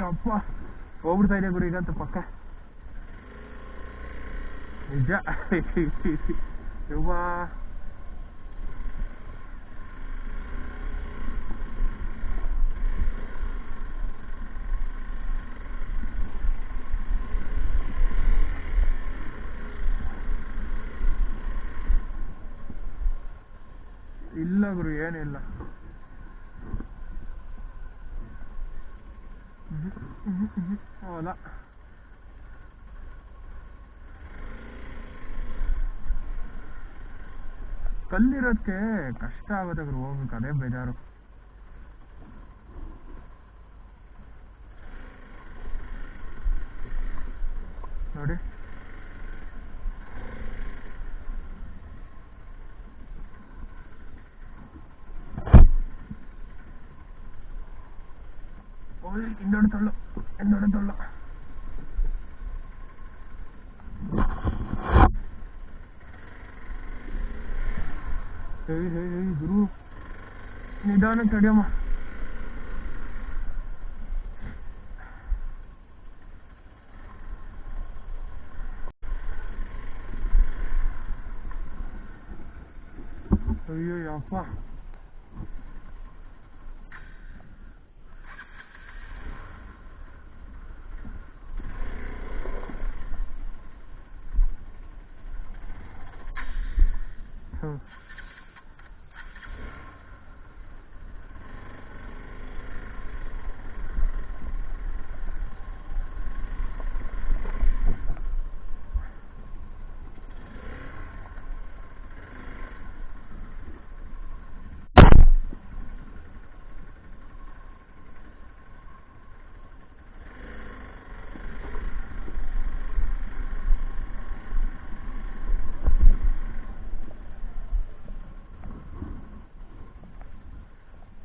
ಅಪ್ಪ. ಹೋಗ್ಬಿಡ್ತಾ ಇದೆ ಗುರು ಈಗಂತೂ ಪಕ್ಕ. ನಿಜ? ಇಲ್ಲ ಗುರು ಏನಿಲ್ಲ. ಹ್ಮ್. ಕಲ್ಲಿರೋದಕ್ಕೆ ಕಷ್ಟ ಆಗುತ್ತೆ ಹೋಗ್ಬೇಕು ಅದೇ ಬೇಜಾರು ಹೇಯ್ ಹೇಯ್ ಹೇಯ್ ಗುರು ನಿಧಾನಕ್ಕೆ ತಡಿಯಮ್ಮ ಅಯ್ಯೋ ಯಪ್ಪ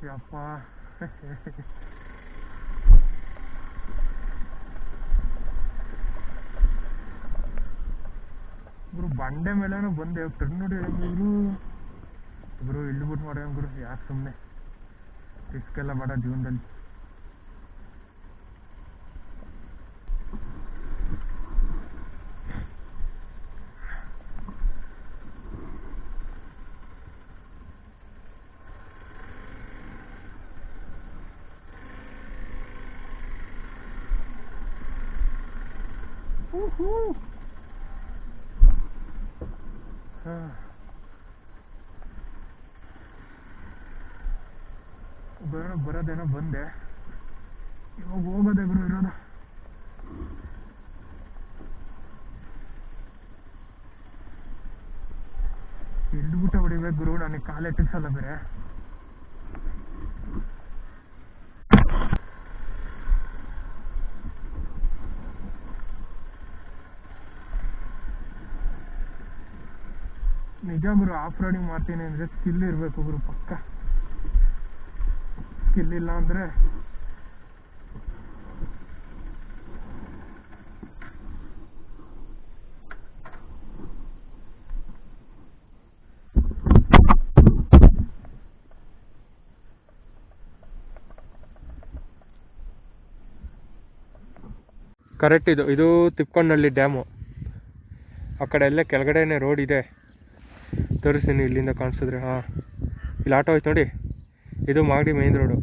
ಯಪ್ಪ ಗುರು ಬಂಡೆ ಮೇಲೇನು ಬಂದೆ. ಟರ್ನ್ ನೋಡಿ ಗುರು. ಗುರು ಬಿಟ್ಟು ಮಾಡ್ಯಾನ ಗುರು. ಯಾಕೆ ಸುಮ್ಮನೆ ರಿಸ್ಕ್ ಎಲ್ಲ ಬೇಡ ಜೀವನದಲ್ಲಿ. ಬರೋ ಬರೋದೇನೋ ಬಂದೆ. ಇವಾಗ ಹೋಗೋದೇ ಗುರು ಇರೋದು. ಹಿಡ್ಬಿಟ್ಟು ಹೊಡಿಬೇಕು ಗುರು ನನಗೆ ಕಾಲು ಎತ್ತಿಸಲ್ಲ ಬೇರೆ. ನಿಜ ಗುರು ಆಫ್ ರೋಡಿಂಗ್ ಮಾಡ್ತೀನಿ ಅಂದರೆ ಸ್ಕಿಲ್ ಇರಬೇಕು ಗುರು, ಪಕ್ಕ. ಸ್ಕಿಲ್ ಇಲ್ಲ ಅಂದರೆ ಕರೆಕ್ಟ್ ಇದು. ಇದು ತಿಪ್ಕೊಂಡಲ್ಲಿ ಡ್ಯಾಮು ಆ ಕಡೆ ಎಲ್ಲ ಕೆಳಗಡೆನೇ ರೋಡ್ ಇದೆ. ತೋರಿಸ್ತೀನಿ, ಇಲ್ಲಿಂದ ಕಾಣಿಸಿದ್ರೆ, ಹಾಂ. ಇಲ್ಲಿ ಆಟೋ ಐತೆ ನೋಡಿ. ಇದು ಮಾಗಡಿ ಮೇನ್ ರೋಡು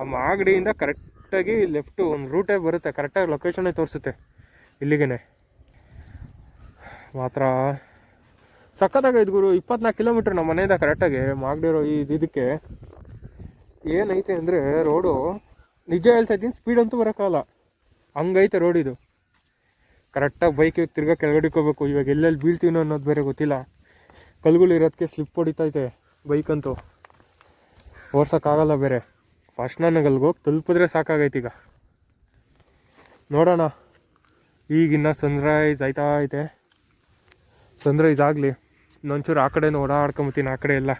ಆ ಮಾಗಡಿಯಿಂದ ಕರೆಕ್ಟಾಗಿ ಲೆಫ್ಟು ಒಂದು ರೂಟೇ ಬರುತ್ತೆ. ಕರೆಕ್ಟಾಗಿ ಲೊಕೇಶನ್ನೇ ತೋರಿಸುತ್ತೆ. ಇಲ್ಲಿಗೇ ಮಾತ್ರ ಸಖತ್ತಾಗೈತೆ ಗುರು. ಇಪ್ಪತ್ನಾಲ್ಕು ಕಿಲೋಮೀಟ್ರ್ ನಮ್ಮ ಮನೆಯಿಂದ ಕರೆಕ್ಟಾಗಿ ಮಾಗಡಿರೋ ಇದು ಇದಕ್ಕೆ ಏನೈತೆ ಅಂದರೆ ರೋಡು ನಿಜ ಹೇಳ್ತಾ ಇದ್ದೀನಿ ಸ್ಪೀಡ್ ಅಂತೂ ಬರೋಕ್ಕಾಗಲ್ಲ. ಹಂಗೈತೆ ರೋಡ್ ಇದು. ಕರೆಕ್ಟಾಗಿ ಬೈಕಿಗೆ ತಿರ್ಗಾ ಕೆಳಗಡೆ ಹೋಗ್ಬೇಕು. ಇವಾಗ ಎಲ್ಲೆಲ್ಲಿ ಬೀಳ್ತೀನೋ ಅನ್ನೋದು ಬೇರೆ ಗೊತ್ತಿಲ್ಲ. ಕಲ್ಗಳು ಇರೋದಕ್ಕೆ ಸ್ಲಿಪ್ ಹೊಡಿತೈತೆ ಬೈಕಂತೂ ಓಡ್ಸೋಕ್ಕಾಗಲ್ಲ ಬೇರೆ. ಫಸ್ಟ್ ನನಗೆ ಅಲ್ಲಿಗೆ ಹೋಗಿ ತಲುಪಿದ್ರೆ ಸಾಕಾಗೈತೆ ಈಗ. ನೋಡೋಣ. ಈಗಿನ್ನ ಸನ್ರೈಸ್ ಆಯ್ತಾ ಐತೆ. ಸನ್ರೈಸ್ ಆಗಲಿ. ಇನ್ನೊಂಚೂರು ಆ ಕಡೆನೂ ಓಡಾಡ್ಕೊಂಬತ್ತೀನಿ, ಆ ಕಡೆ ಎಲ್ಲ.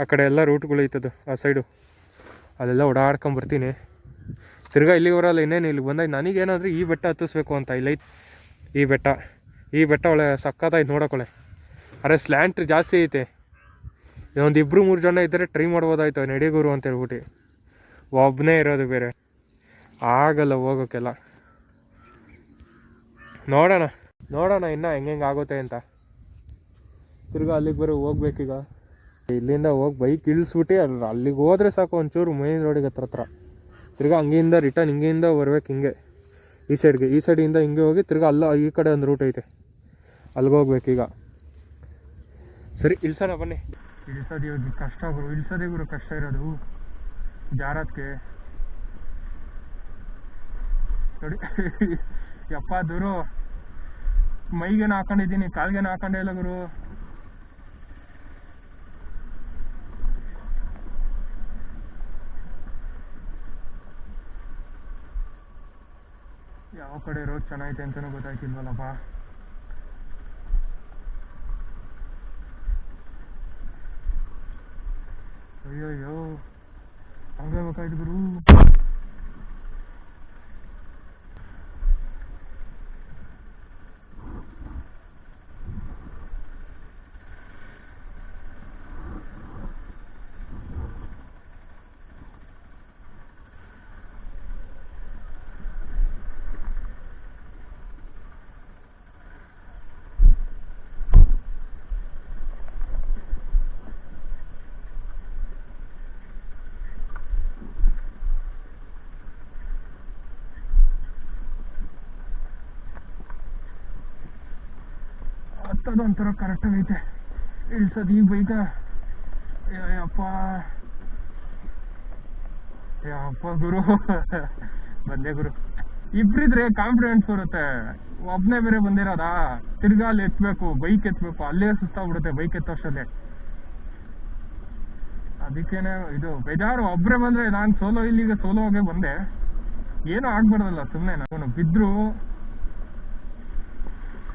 ಆ ಕಡೆ ಎಲ್ಲ ಐತದು, ಆ ಸೈಡು ಅಲ್ಲೆಲ್ಲ ಓಡಾಡ್ಕೊಂಬರ್ತೀನಿ. ತಿರ್ಗಾ ಇಲ್ಲಿಗೆ ಬರಲ್ಲ, ಇನ್ನೇನು ಇಲ್ಲಿಗೆ ಬಂದಾಗ ನನಗೇನಾದರೂ ಈ ಬೆಟ್ಟ ಹತ್ತಿಸ್ಬೇಕು ಅಂತ ಇಲ್ಲೈತೆ ಈ ಬೆಟ್ಟ. ಈ ಬೆಟ್ಟ ಒಳ್ಳೆ ಸಕ್ಕತ್ತಾಯ್ತು ನೋಡೋಕೊಳೆ ಅರೆ ಸ್ಲ್ಯಾಂಟ್ ಜಾಸ್ತಿ ಐತೆ. ಒಂದು ಇಬ್ಬರು ಮೂರು ಜನ ಇದ್ದರೆ ಟ್ರೈ ಮಾಡ್ಬೋದಾಯ್ತು ನಡಿಗುರು ಅಂತ ಹೇಳ್ಬಿಟ್ಟು. ಒಬ್ಬನೇ ಇರೋದು ಬೇರೆ. ಆಗಲ್ಲ ಹೋಗೋಕ್ಕೆಲ್ಲ ನೋಡೋಣ ನೋಡೋಣ ಇನ್ನು ಹೆಂಗೆ ಆಗುತ್ತೆ ಅಂತ. ತಿರ್ಗಾ ಅಲ್ಲಿಗೆ ಬರೋ ಹೋಗ್ಬೇಕೀಗ. ಇಲ್ಲಿಂದ ಹೋಗಿ ಬೈಕ್ ಇಳಿಸ್ಬಿಟ್ಟು ಅಲ್ಲಿ ಅಲ್ಲಿಗೆ ಹೋದರೆ ಸಾಕು ಒಂಚೂರು ಮೇನ್ ರೋಡಿಗೆ ಹತ್ರ ಹತ್ರ. ತಿರ್ಗಾ ಹಂಗಿಂದ ರಿಟರ್ನ್ ಹಿಂಗೆಯಿಂದ ಬರ್ಬೇಕು ಹಿಂಗೆ. ಈ ಸೈಡ್ಗೆ ಈ ಸೈಡಿಂದ ಹಿಂಗೆ ಹೋಗಿ ತಿರ್ಗಾ ಅಲ್ಲ ಈ ಕಡೆ ಒಂದು ರೂಟ್ ಐತೆ. ಅಲ್ಲಿಗೆ ಹೋಗ್ಬೇಕೀಗ. ಸರಿ, ಇಳ್ಸೋಣ, ಬನ್ನಿ. ಇಳಿಸೋದು ಕಷ್ಟ ಗುರು, ಇಳಿಸೋದೇ ಗುರು ಕಷ್ಟ ಇರೋದು. ಜಾರತ್ಗೆ. ನೋಡಿ, ಯಪ್ಪ ದೂರು ಮೈಗೇನು ಹಾಕೊಂಡಿದ್ದೀನಿ ಕಾಲ್ಗೇನು ಹಾಕೊಂಡೇ ಇಲ್ಲ ಗುರು. ಯಾವ ಕಡೆ ರೋಡ್ ಚೆನ್ನಾಗೈತೆ ಅಂತಲೂ ಗೊತ್ತಾಯ್ತಿಲ್ವಲ್ಲಪ್ಪ ಅಯ್ಯಯ್ಯೋ ಹಂಗೆ ಬೇಕಾಯ್ತು ಗುರು ಹತ್ತದು ಒಂಥರ ಕರೆಕ್ಟಾಗೈತೆ ಇಲ್ಲಿ ಇಳ್ಸೋದು ಈ ಬೈಕ ಯಪ್ಪ ಯಪ್ಪ ಗುರು. ಬಂದೆ ಗುರು. ಇಬ್ರಿದ್ರೆ ಕಾನ್ಫಿಡೆನ್ಸ್ ಬರುತ್ತೆ. ಒಬ್ನೇ ಬೇರೆ ಬಂದಿರೋದಾ? ತಿರ್ಗಾ ಅಲ್ಲಿ ಎತ್ಬೇಕು ಬೈಕ್ ಎತ್ಬೇಕು, ಅಲ್ಲೇ ಸುಸ್ತಾಗ್ಬಿಡುತ್ತೆ ಬೈಕ್ ಎತ್ತೋಷ್ಟಲ್ಲೇ ಅದಕ್ಕೇನೆ ಇದು, ಬೇಜಾರು, ಒಬ್ರೇ ಬಂದ್ರೆ ನಾನು ಸೋಲೋ ಇಲ್ಲಿಗೆ ಸೋಲೋ ಹೋಗೇ ಬಂದೆ. ಏನೂ ಆಗ್ಬಾರ್ದಲ್ಲ ಸುಮ್ಮನೆ ನಾನು. ಬಿದ್ರು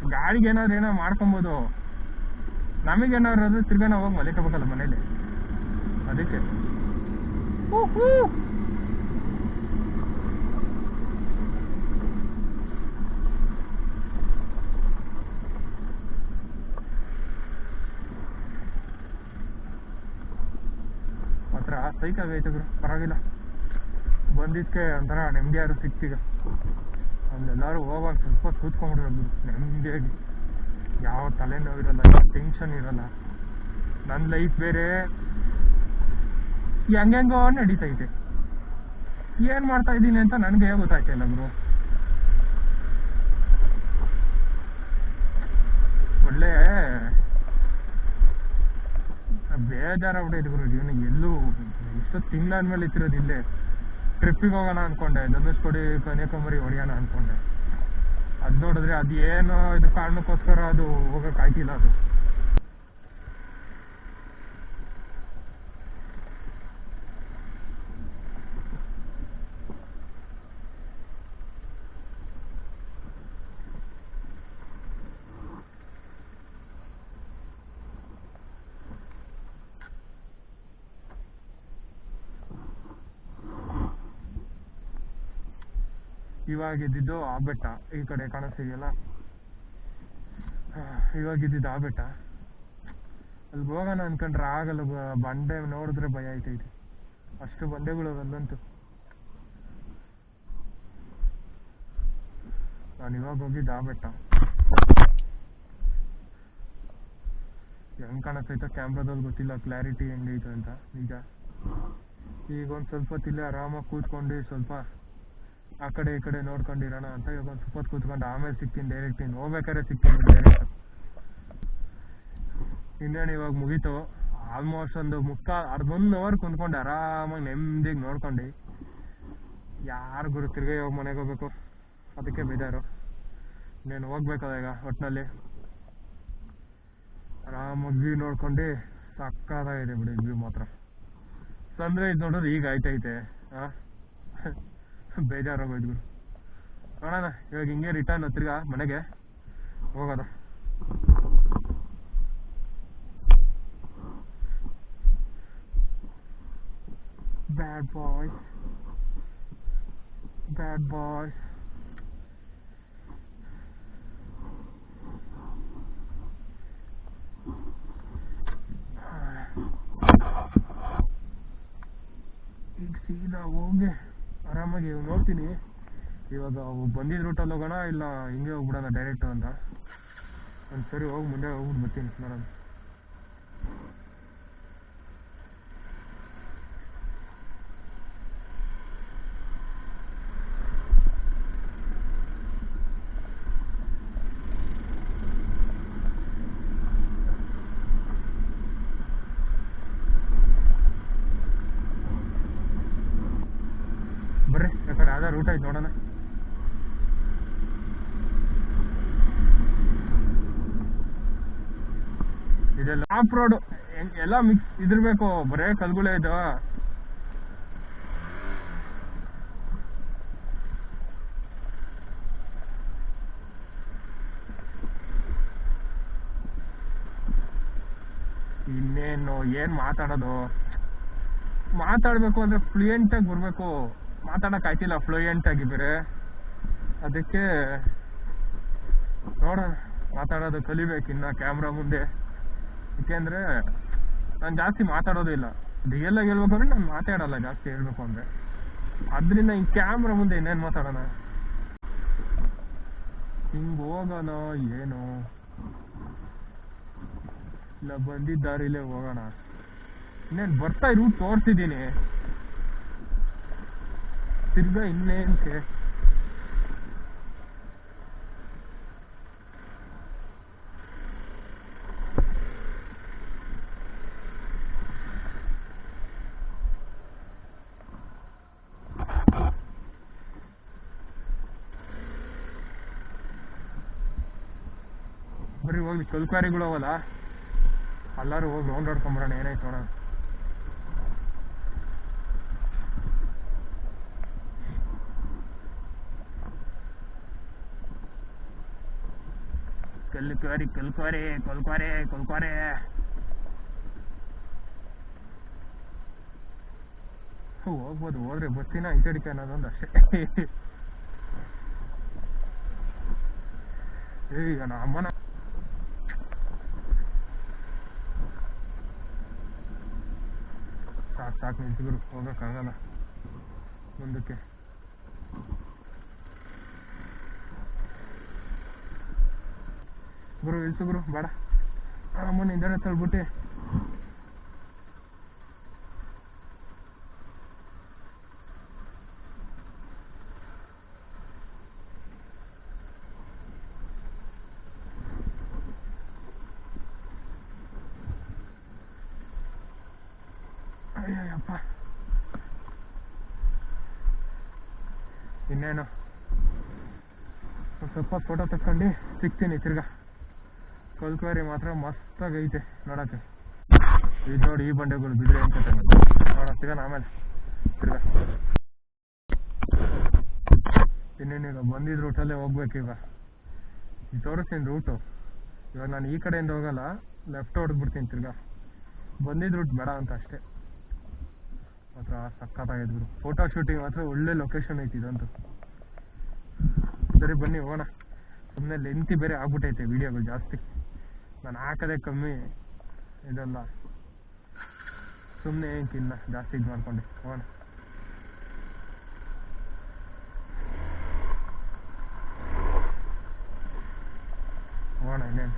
ಗಾಡಿಗೆ ಏನಾದ್ರು ಏನೋ ಮಾಡ್ಕೊಬೋದು. ನಮಗೇನಾದ್ರು ಅದು ತಿರ್ಗಾ ನಾವು ಹೋಗಿ ಮಲಿಕೋಬೇಕಲ್ಲ ಮನೇಲಿ. ಅದಕ್ಕೆ. ಮಾತ್ರ ಸೈಕಲ್ ಐತೆ ಗುರು ಪರವಾಗಿಲ್ಲ. ಬಂದಿದ್ದಕ್ಕೆ ಒಂಥರ ನೆಮ್ಮದಿಯಾರು ಸಿಕ್ತೀಗ. ಅಲ್ಲೆಲ್ಲರೂ ಹೋಗುವಾಗ ಸ್ವಲ್ಪ ಕೂತ್ಕೊಂಡ್ಬಿಡ್ಬೇಕು ಗುರು ನೆಮ್ಮದಿಯಾಗಿ. ಯಾವ ತಲೆನೋವು ಇರಲ್ಲ, ಯಾವ ಟೆನ್ಷನ್ ಇರಲ್ಲ. ನನ್ನ ಲೈಫ್ ಬೇರೆ ಹೆಂಗೆಂಗೋ ನಡೀತೈತೆ ಏನ್ ಮಾಡ್ತಾ ಇದ್ದೀನಿ ಅಂತ ನನಗೆ ಗೊತ್ತಾಯ್ತಿಲ್ಲ ಇಲ್ಲ ಒಳ್ಳೆ ಒಳ್ಳೆ ಬೇಜಾರಾಗ್ಬಿಟ್ಟೈತೆ ಗುರು ಜೀವನ ಎಲ್ಲೂ ಇಷ್ಟೊತ್ತು ತಿಂಗಳಾದ್ಮೇಲೆ ಇತ್ತಿರೋದು ಇಲ್ಲೇ. ಟ್ರಿಪ್ಪಿಗೆ ಹೋಗೋಣ ಅನ್ಕೊಂಡೆ ಧನುಷ್ಕೋಡಿ ಕನ್ಯಾಕುಮಾರಿ ಹೊಡೆಯೋಣ ಅನ್ಕೊಂಡೆ. ಅದು ನೋಡಿದ್ರೆ ಅದು ಏನೋ ಇದು ಕಾರಣಕ್ಕೋಸ್ಕರ ಅದು ಹೋಗಕ್ಕೆ ಆಯ್ತಿಲ್ಲ ಅದು. ಇವಾಗ ಇದ್ದಿದ್ದು ಆ ಬೆಟ್ಟ. ಈ ಕಡೆ ಕಾಣಿಸ್ತಿದೆಯಲ್ಲ? ಇವಾಗ ಇದ್ದಿದ್ದು ಆ ಬೆಟ್ಟ. ಅಲ್ಲಿ ಹೋಗೋಣ ಅನ್ಕೊಂಡ್ರೆ ಆಗಲ್ಲ ಬಂಡೆ ನೋಡಿದ್ರೆ ಭಯ ಆಯ್ತೈತಿ ಅಷ್ಟು ಬಂಡೆಗಳು ಅಲ್ಲಂತೂ. ನಾನು ಇವಾಗ ಹೋಗಿದ್ದು ಆ ಬೆಟ್ಟ. ಹೆಂಗ್ ಕಾಣಿಸ್ತೈತೋ ಕ್ಯಾಮ್ರಾದಲ್ಲಿ ಗೊತ್ತಿಲ್ಲ, ಕ್ಲಾರಿಟಿ ಹೆಂಗೈತೆ ಅಂತ. ಈಗ ಈಗ ಒಂದು ಸ್ವಲ್ಪ ಹೊತ್ತು ಇಲ್ಲೇ ಆರಾಮಾಗಿ ಕೂತ್ಕೊಂಡು ಸ್ವಲ್ಪ ಆ ಕಡೆ ಈ ಕಡೆ ನೋಡ್ಕೊಂಡಿರೋಣ ಅಂತ ಇವಾಗ ಒಂದು ಸ್ವಲ್ಪ ಕೂತ್ಕೊಂಡು ಆಮೇಲೆ ಸಿಕ್ತೀನಿ ಡೈರೆಕ್ಟ್ ಇನ್ನು ಹೋಗ್ಬೇಕಾದ್ರೆ ಸಿಕ್ತೀನಿ ಡೈರೆಕ್ಟ್ ಇನ್ನೇನು ಇವಾಗ ಮುಗೀತು. ಆಲ್ಮೋಸ್ಟ್ ಒಂದು ಅರ್ಧ ಒಂದು ಅವರ್ ಕುಂತ್ಕೊಂಡು ಆರಾಮಾಗಿ ನೆಮ್ಮದಿಗೆ ನೋಡ್ಕೊಂಡು. ಯಾರು ಗುರು ತಿರ್ಗಾ ಇವಾಗ ಮನೆಗೆ ಹೋಗ್ಬೇಕು? ಅದಕ್ಕೆ ಬೇಜಾರು. ಇನ್ನೇನು ಹೋಗ್ಬೇಕಲ್ಲ ಈಗ ಒಟ್ಟಿನಲ್ಲಿ ಆರಾಮಾಗಿ ವ್ಯೂ ನೋಡ್ಕೊಂಡು ಸಕ್ಕದಾಗಿದೆ ಬಿಡಿ ವ್ಯೂ ಮಾತ್ರ. ಸನ್ರೈಸ್ ನೋಡೋದು ಈಗ ಆಯ್ತೈತೆ ಹಾಂ ಬೇಜಾರಾಗೋಯ್ತು ನೋಡೋಣ, ಇವಾಗ ಹಿಂಗೆ ರಿಟರ್ನ್ ತಿರ್ಗಾ ಮನೆಗೆ ಹೋಗೋದು. ಬ್ಯಾಡ್ ಬಾಯ್ಸ್ ಬ್ಯಾಡ್ ಬಾಯ್ಸ್ ಈಗ ಸೀದಾ ಹೋಗಿ ಆರಾಮಾಗಿ ನೋಡ್ತೀನಿ. ಇವಾಗ ಬಂದಿದ್ದ ರೂಟಲ್ಲಿ ಹೋಗೋಣ, ಇಲ್ಲ ಹಿಂಗೆ ಹೋಗ್ಬಿಡೋಣ ಡೈರೆಕ್ಟು ಅಂತ. ಒಂದು ಸರಿ ಹೋಗಿ, ಮುಂದೆ ಹೋಗ್ಬಿಟ್ಟು ಬರ್ತೀನಿ ನೋಡೋಣ ಬರ್ರಿ ಯಾಕಡೆ ಯಾವ್ದಾರು ರೂಟ್ ಐತೆ ನೋಡೋಣ ಇದೆಲ್ಲ ಆಫ್ ರೋಡ್ ಎಲ್ಲ ಮಿಕ್ಸ್ ಇದಿರ್ಬೇಕು ಬರೇ ಕಲ್ಗುಳೆ ಇದು. ಇನ್ನೇನು, ಏನ್ ಮಾತಾಡೋದು? ಮಾತಾಡ್ಬೇಕು ಅಂದ್ರೆ ಫ್ಲೂಯೆಂಟ್ ಆಗಿ ಬರ್ಬೇಕು. ಮಾತಾಡಕ್ ಆಯ್ತಿಲ್ಲ ಫ್ಲೂಯೆಂಟ್ ಆಗಿ ಬೇರೆ. ಅದಕ್ಕೆ ನೋಡೋಣ, ಮಾತಾಡೋದು ಕಲಿಬೇಕು ಇನ್ನ ಕ್ಯಾಮ್ರಾ ಮುಂದೆ. ಯಾಕೆಂದ್ರೆ ನಾನು ಜಾಸ್ತಿ ಮಾತಾಡೋದು ಇಲ್ಲ. ರಿಯಲ್ ಆಗಿ ಹೇಳ್ಬೇಕು ಅಂದ್ರೆ ನಾನು ಮಾತಾಡಲ್ಲ, ಜಾಸ್ತಿ ಹೇಳ್ಬೇಕು ಅಂದ್ರೆ. ಅದ್ರಿಂದ ಈ ಕ್ಯಾಮ್ರಾ ಮುಂದೆ ಇನ್ನೇನ್ ಮಾತಾಡೋಣ? ಹಿಂಗ್ ಹೋಗೋಣ, ಏನು? ಇಲ್ಲ ಬಂದಿದ್ದ ದಾರಿಲೇ ಹೋಗೋಣ. ಇನ್ನೇನ್ ಬರ್ತಾ ರೂಟ್ ತೋರ್ಸಿದೀನಿ ತಿರ್ಗಾ ಇನ್ನೇನ್ಕೆ ಬರೀ ಹೋಗ್ಲಿ ಕಲ್ಕಾರಿಗಳು ಅವಲ್ಲ. ಎಲ್ಲರೂ ಹೋಗಿ ರೌಂಡ್ ಹೊಡ್ಕೊಂಬರೋಣ ಏನಾಯ್ತು ನೋಡೋಣ ಕಲ್ಕಾರಿ ಕಲ್ಕಾರಿ ಕಲ್ಕಾರಿ ಕಲ್ಕಾರಿ ಹೋಗ್ಬೋದು, ಹೋದ್ರೆ ಬರ್ತೀನ ಹಿಂಚಡಿಕೆ ಅನ್ನೋದೊಂದು ಅಷ್ಟೇ. ಈಗ ನಮ್ಮನ ಸಾಕು ನಿಂತಿದ್ರು ಹೋಗಕ್ಕಾಗಲ್ಲ. ಮುಂದಕ್ಕೆ. ಗುರು ಇಳಿಸು ಗುರು ಬೇಡ. ಅಮ್ಮ ನಿಂದಡೆ ತಳ್ಬಿಟ್ಟೆ ಇನ್ನೇನು? ಸ್ವಲ್ಪ ಫೋಟೋ ತಕ್ಕೊಂಡು ಸಿಗ್ತೀನಿ ತಿರ್ಗಾ. ಕಲ್ಕುವಾರಿ ಮಾತ್ರ ಮಸ್ತಾಗಿ ಐತೆ ನೋಡಕ್ಕೆ. ಇದು ನೋಡಿ ಈ ಬಂಡೆಗಳು ಬಿದ್ರೆ ಅಂತ ನೋಡೋ ಸಿಗೋಣ ಆಮೇಲೆ. ತಿರ್ಗಾ. ಇನ್ನೇನೀಗ ಬಂದಿದ್ದ ರೂಟಲ್ಲೇ ಹೋಗ್ಬೇಕೀಗ ಈಗ. ತೋರಿಸ್ತೀನಿ ರೂಟು ಇವಾಗ ನಾನು ಈ ಕಡೆಯಿಂದ ಹೋಗಲ್ಲ ಲೆಫ್ಟ್ ಹೊಡೆದ್ಬಿಡ್ತೀನಿ ತಿರ್ಗಾ. ಬಂದಿದ್ದ ರೂಟ್ ಬೇಡ ಅಂತ ಅಷ್ಟೇ. ಮಾತ್ರ ಸಕ್ಕತ್ತಾಗಿದ್ರು ಫೋಟೋ ಶೂಟಿಂಗ್ ಮಾತ್ರ ಒಳ್ಳೆ ಲೊಕೇಶನ್ ಐತಿ ಇದಂತೂ. ಸರಿ, ಬನ್ನಿ, ಹೋಗೋಣ. ಸುಮ್ಮನೆ ಲೆಂತಿ ಬೇರೆ ಆಗ್ಬಿಟ್ಟೈತೆ ವಿಡಿಯೋಗಳು ಜಾಸ್ತಿ. ನಾನು ಹಾಕೋದೇ ಕಮ್ಮಿ ಇದೆಲ್ಲ ಸುಮ್ಮನೆ ತಿನ್ನ, ಜಾಸ್ತಿ ಇದು ಮಾಡ್ಕೊಂಡೆ. ಹೋಗೋಣ. ಹೋಗೋಣ ಇನ್ನೇನು.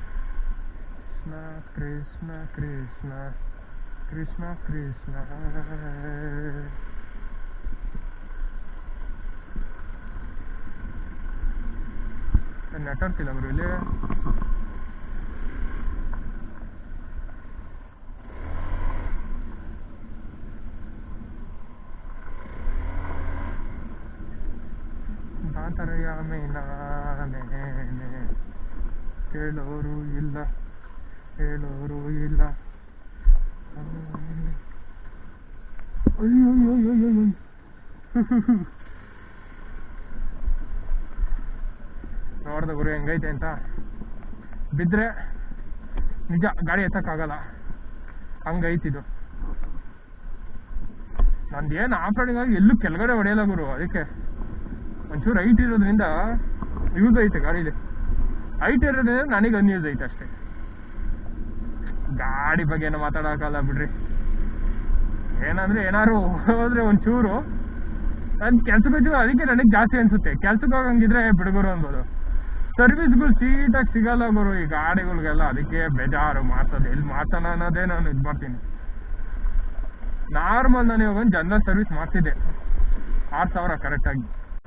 ಕೃಷ್ಣ ಕೃಷ್ಣ ಕೃಷ್ಣ. ಕೃಷ್ಣ ಕೃಷ್ಣ ನೆಟ್ವರ್ಕ್ ಇಲ್ಲ ಗುರು ಇಲ್ಲಿ. ದಾತರಯಾಮೆ ನಾನೇ ಕೇಳೋರು ಇಲ್ಲ ಹೇಳೋರು ಇಲ್ಲ. ಅಯ್ಯೋ ಅಯ್ಯೋ. ನೋಡ್ದ ಗುರು, ಹೆಂಗೈತೆ ಅಂತ. ಬಿದ್ರೆ ನಿಜ, ಗಾಡಿ ಎತ್ತಕ್ಕಾಗಲ್ಲ. ಹಂಗೈತಿದು ನಂದು ಏನು ಆಫ್ ಆಗಿ ಎಲ್ಲೂ ಕೆಳಗಡೆ ಹೊಡೆಯಲ್ಲ ಗುರು, ಅದಕ್ಕೆ. ಒಂಚೂರು ಹೈಟ್ ಇರೋದ್ರಿಂದ ಯೂಸ್ ಐತೆ ಗಾಡೀಲಿ. ಹೈಟ್ ಇರೋದ್ರಿಂದ ನನಗೆ ಅನ್ಯೂಸ್ ಐತೆ ಅಷ್ಟೇ. ಗಾಡಿ ಬಗ್ಗೆ ಏನು ಮಾತಾಡೋಕ್ಕಲ್ಲ ಬಿಡ್ರಿ. ಏನಂದ್ರೆ ಏನಾದ್ರು ಹೋದ್ರೆ ಒಂಚೂರು. ನನ್ ಕೆಲ್ಸಕ್ಕೆ ಅದಕ್ಕೆ ನನಗೆ ಜಾಸ್ತಿ ಅನ್ಸುತ್ತೆ. ಕೆಲ್ಸಕ್ಕೆ ಹೋಗಂಗಿದ್ರೆ ಬಿಡುಗರು ಅನ್ಬೋದು. ಸರ್ವಿಸ್ಗಳು ಸೀಟಾಗಿ ಸಿಗಲ್ಲ ಗುರು, ಈ ಗಾಡಿಗಳಿಗೆಲ್ಲ. ಅದಕ್ಕೆ ಬೇಜಾರು ಮಾಡ್ಸೋದು ಎಲ್ಲಿ ಮಾತಾಡ ಅನ್ನೋದೇ ನಾನು ಇದು ಮಾಡ್ತೀನಿ. ನಾರ್ಮಲ್ ನಾನು ಇವಾಗ ಒಂದು ಜನರಲ್ ಸರ್ವಿಸ್ ಮಾಡ್ತಿದ್ದೆ. ಆರು ಸಾವಿರ ಕರೆಕ್ಟಾಗಿ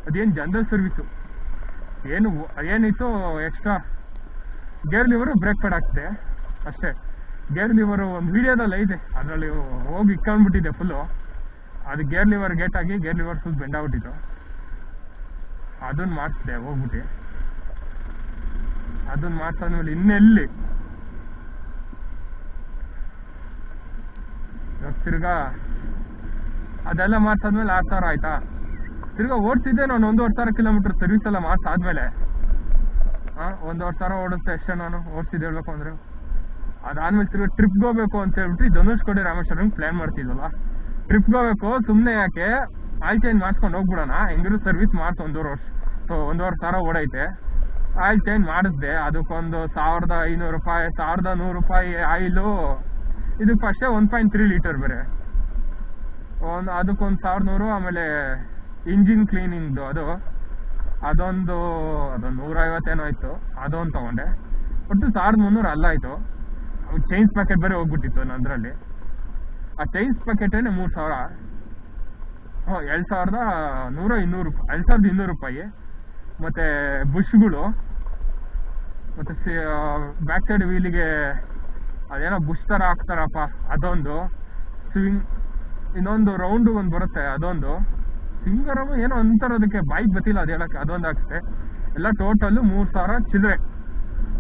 ಅದೇನು ಜನರಲ್ ಸರ್ವಿಸು? ಏನು, ಏನಿತ್ತು extra gear lever brake pad ಹಾಕ್ತಿದೆ ಅಷ್ಟೇ. ಗೇರ್ ಲಿವರ್ ಒಂದು ವಿಡಿಯೋದಲ್ಲಿ ಐತೆ ಅದರಲ್ಲಿ ಹೋಗಿ ಇಕ್ಕೊಂಡ್ಬಿಟ್ಟಿದೆ ಫುಲ್ಲು ಅದು ಗೇರ್ ಲಿವರ್ ಗೇಟ್ ಆಗಿ ಗೇರ್ ಲಿವರ್ ಫುಲ್ ಬೆಂಡ್ ಆಗ್ಬಿಟ್ಟಿತ್ತು. ಅದನ್ನ ಮಾಡಿಸಿದೆ ಹೋಗ್ಬಿಟ್ಟು. ಅದನ್ನ ಮಾಡ್ಸಾದ್ಮೇಲೆ ಇನ್ನೆಲ್ಲಿ? ತಿರ್ಗಾ ಅದೆಲ್ಲ ಮಾಡ್ಸಾದ್ಮೇಲೆ ಆರು ಸಾವಿರ ಆಯ್ತಾ? ತಿರ್ಗಾ ಓಡ್ತಿದ್ದೆ ನಾನು ಒಂದೂವರೆ ಸಾವಿರ ಕಿಲೋಮೀಟರ್ ಸರ್ವಿಸ್ ಎಲ್ಲ ಮಾಡ್ಸಾದ್ಮೇಲೆ ಹಾಂ, ಒಂದೂವರೆ ಸಾವಿರ ಓಡಿಸ್ದೆ ಎಷ್ಟೇ ನಾನು. ಓಡಿಸಿದ್ದು ಹೇಳ್ಬೇಕು ಅಂದ್ರೆ. ಅದಾದ್ಮೇಲೆ ತಿರ್ಗಾ ಟ್ರಿಪ್ಗೆ ಹೋಗ್ಬೇಕು ಅಂತ ಹೇಳ್ಬಿಟ್ಟು ಧನುಷ್ ಧನುಷ್ಕೋಡಿ ರಾಮೇಶ್ವರಂ ಪ್ಲಾನ್ ಮಾಡ್ತಿದ್ವಲ್ಲ ಟ್ರಿಪ್ಗೆ ಹೋಗ್ಬೇಕು ಸುಮ್ಮನೆ ಯಾಕೆ? ಆಯಿಲ್ ಚೇಂಜ್ ಮಾಡ್ಸ್ಕೊಂಡು ಹೋಗ್ಬಿಡೋಣ. ಹೆಂಗಿದ್ರು ಸರ್ವಿಸ್ ಮಾಡ್ತು ಒಂದೂವರೆ ವರ್ಷ ಸೊ ಒಂದೂವರೆ ಸಾವಿರ ಓಡೈತೆ. ಆಯಿಲ್ ಚೇಂಜ್ ಮಾಡಿಸ್ದೆ, ಅದಕ್ಕೊಂದು ಸಾವಿರದ ಐನೂರು ರೂಪಾಯಿ, ಸಾವಿರದ ನೂರು ರೂಪಾಯಿ ಆಯಿಲು. ಇದಕ್ಕೆ ಫಸ್ಟೇ ಒನ್ ಪಾಯಿಂಟ್ ತ್ರೀ ಲೀಟರ್ ಬೇರೆ. ಒಂದು, ಅದಕ್ಕೊಂದು ಸಾವಿರದ ನೂರು, ಆಮೇಲೆ ಇಂಜಿನ್ ಕ್ಲೀನಿಂಗ್ದು ಅದು. ಅದೊಂದು ಅದೊಂದು ನೂರೈವತ್ತೇನೋ ಇತ್ತು ಅದೊಂದು ತೊಗೊಂಡೆ. ಒಟ್ಟು ಸಾವಿರದ ಮುನ್ನೂರು ಅಲ್ಲಾಯಿತು. ಚೈನ್ಸ್ ಪ್ಯಾಕೆಟ್ ಬೇರೆ ಹೋಗ್ಬಿಟ್ಟಿತ್ತು ಅದರಲ್ಲಿ. ಆ ಚೈನ್ಸ್ ಪ್ಯಾಕೆಟೇನೆ ಮೂರು ಸಾವಿರ. ಹ್ಞೂ ಎರಡು ಸಾವಿರದ ನೂರ ಇನ್ನೂರು ರೂಪಾಯಿ ಎರಡು ಸಾವಿರದ ಇನ್ನೂರು ರೂಪಾಯಿ. ಮತ್ತು ಬುಷ್ಗಳು. ಮತ್ತು ಬ್ಯಾಕ್ ಸೈಡ್ ವೀಲಿಗೆ ಅದೇನೋ ಬುಷ್ ಥರ ಹಾಕ್ತಾರಪ್ಪ, ಅದೊಂದು. ಸ್ವಿಂಗ್ ಇನ್ನೊಂದು ರೌಂಡು ಒಂದು ಬರುತ್ತೆ, ಅದೊಂದು. ಸಿಂಗರಮ್ ಏನೋ ಅಂತಾರೆ ಅದಕ್ಕೆ ಬೈಕ್ ಬತ್ತಿಲ್ಲ, ಅದು ಹೇಳಕ್ಕೆ, ಅದೊಂದು ಆಗುತ್ತೆ ಎಲ್ಲ ಟೋಟಲ್ಲು ಮೂರು ಸಾವಿರ ಚಿಲ್ಲರೆ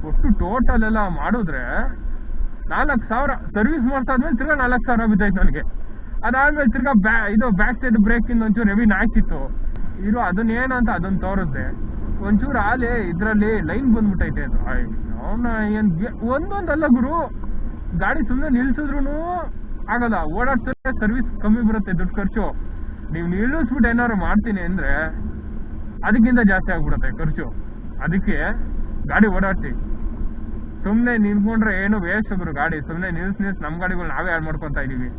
ಒಟ್ಟು ಟೋಟಲ್ ಎಲ್ಲ ಮಾಡಿದ್ರೆ ನಾಲ್ಕು ಸಾವಿರ ಸರ್ವಿಸ್ ಮಾಡ್ಸಾದ್ಮೇಲೆ ತಿರ್ಗಾ ನಾಲ್ಕು ಸಾವಿರ ಬಿದ್ದಾಯ್ತು ನನಗೆ. ಅದಾದ್ಮೇಲೆ ತಿರ್ಗಾ ಬ್ಯಾ, ಇದು ಬ್ಯಾಕ್ ಸೈಡ್ ಬ್ರೇಕಿಂದ ಒಂಚೂರು ಹೆವಿ ನಾಯ್ತಿತ್ತು ಇರು ಅದನ್ನೇನು ಅಂತ ಅದನ್ನ ತೋರಿಸ್ದೆ. ಒಂಚೂರು ಆಲೆ, ಇದರಲ್ಲಿ ಲೈನ್ ಬಂದ್ಬಿಟ್ಟೈತೆ ಅದು. ಅವನ ಏನು ಒಂದೊಂದಲ್ಲ ಗುರು, ಗಾಡಿ ಸುಮ್ಮನೆ ನಿಲ್ಸಿದ್ರು ಆಗಲ್ಲ. ಓಡಾಡ್ಸಿದ್ರೆ ಸರ್ವಿಸ್ ಕಮ್ಮಿ ಬರುತ್ತೆ ದುಡ್ಡು ಖರ್ಚು. ನೀವು ನಿಲ್ಲಿಸ್ಬಿಟ್ಟು ಏನಾದ್ರು ಮಾಡ್ತೀನಿ ಅಂದರೆ, ಅದಕ್ಕಿಂತ ಜಾಸ್ತಿ ಆಗ್ಬಿಡುತ್ತೆ ಖರ್ಚು. ಅದಕ್ಕೆ ಗಾಡಿ ಓಡಾಡ್ಸಿ ಸುಮ್ಮನೆ ನಿಂತ್ಕೊಂಡ್ರೆ ಏನು ವೇಸ್ಟ್ ಒಬ್ರು ಗಾಡಿ. ಸುಮ್ನೆ ನಿಲ್ಸ್ ನಿಲ್ಸ್. ನಮ್ ಗಾಡಿಗಳು ನಾವೇ ಹಾಳು ಮಾಡ್ಕೊತಾ ಇದೀವಿ.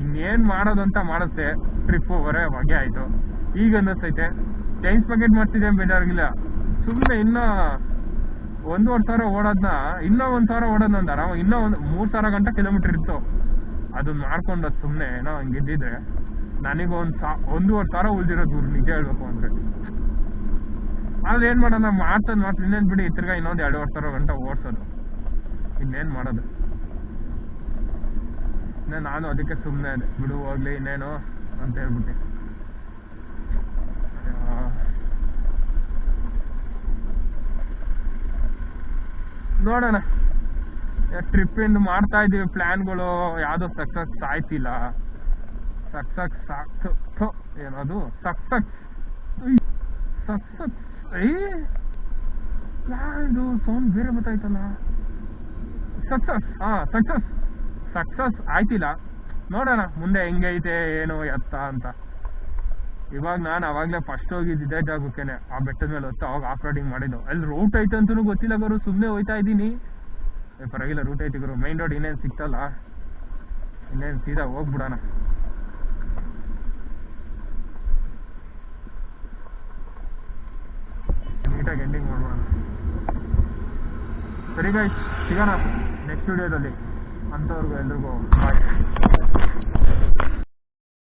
ಇನ್ನೇನ್ ಮಾಡೋದಂತ ಮಾಡುತ್ತೆ ಟ್ರಿಪ್ ಹೊರೆ ಹೊಗೆ ಆಯ್ತು. ಈಗ ಅನ್ನಿಸ್ತೈತೆ. ಚೈನ್ಸ್ ಪಾಕೆಟ್ ಮಾಡ್ತಿದ್ದೆ ಬೇಜಾರಾಗಿಲ್ಲ ಸುಮ್ನೆ ಇನ್ನ ಒಂದೂವರೆ ಸಾವಿರ ಓಡೋದ್ನ, ಇನ್ನೂ ಒಂದ್ ಸಾವಿರ ಓಡೋದ್ ಅಂದಾರ ಇನ್ನೂ ಒಂದು ಮೂರ್ ಸಾವಿರ ಗಂಟೆ ಕಿಲೋಮೀಟರ್ ಇತ್ತು. ಅದನ್ನ ಮಾಡ್ಕೊಂಡ ಸುಮ್ನೆ ಏನೋ ಹಂಗಿದ್ದಿದ್ರೆ ನನಗೆ ಒಂದು ಸಾ, ಒಂದೂವರೆ ಸಾವಿರ ಉಳಿದಿರೋದು ನಿಜ ಹೇಳ್ಬೇಕು ಅಂದರೆ. ಆದ್ರೆ ಏನ್ ಮಾಡೋಣ ಮಾಡ್ತದ್ ಮಾತ್ರ ಇನ್ನೇನ್ ಬಿಡಿ, ತಿರ್ಗಾ ಇನ್ನೊಂದು ಎರಡೂವರೆ ಸಾವಿರ ಗಂಟೆ ಓಡ್ಸೋದು. ಇನ್ನೇನ್ ಮಾಡೋದು? ಇನ್ನೇ ನಾನು ಅದಕ್ಕೆ ಸುಮ್ಮನೆ ಬಿಡು, ಹೋಗ್ಲಿ, ಇನ್ನೇನು ಅಂತ ಹೇಳ್ಬಿಟ್ಟೆ. ನೋಡೋಣ. ಟ್ರಿಪ್ ಇಂದ ಮಾಡ್ತಾ ಇದೀವಿ ಪ್ಲಾನ್ಗಳು. ಯಾವುದೋ ಸಕ್ಸಸ್ ಆಯ್ತಿಲ್ಲ. ಸಕ್ಸಸ್ ಸಾಕ್ ಏನದು? ಸಕ್ಸಸ್ ಸಕ್ಸಸ್ ಇದು ಸೌಂಡ್ ಬೇರೆ ಗೊತ್ತಾಯ್ತಲ್ಲ ಸಕ್ಸಸ್ ಹಾ ಸಕ್ಸಸ್ ಸಕ್ಸಸ್ ಆಯ್ತಿಲ್ಲ. ನೋಡೋಣ, ಮುಂದೆ ಹೆಂಗೈತೆ, ಏನು ಎತ್ತ ಅಂತ. ಇವಾಗ ನಾನು ಅವಾಗಲೇ ಫಸ್ಟ್ ಹೋಗಿದ್ದೆ ಜಾಗಕ್ಕೇನೆ ಆ ಬೆಟ್ಟದ ಮೇಲೆ ಹೊತ್ತು ಅವಾಗ ಆಫ್ ರೋಡಿಂಗ್ ಮಾಡಿದ್ದು. ಅಲ್ಲಿ ರೂಟ್ ಐತೆ ಅಂತಲೂ ಗೊತ್ತಿಲ್ಲ ಗುರು ಸುಮ್ಮನೆ ಹೋಯ್ತಾ ಇದ್ದೀನಿ. ಪರವಾಗಿಲ್ಲ ರೂಟ್ ಐತಿ ಗುರು. ಮೈನ್ ರೋಡ್ ಇನ್ನೇನು ಸಿಕ್ತಲ್ಲ ಇನ್ನೇನು ಸೀದಾ ಹೋಗ್ಬಿಡೋಣ. ಸರಿ ಗೈಸ್ ಸಿಗೋಣ ನೆಕ್ಸ್ಟ್ ವಿಡಿಯೋದಲ್ಲಿ ಅಂಥವ್ರಿಗೂ ಎಲ್ರಿಗೂ ಬಾಯ್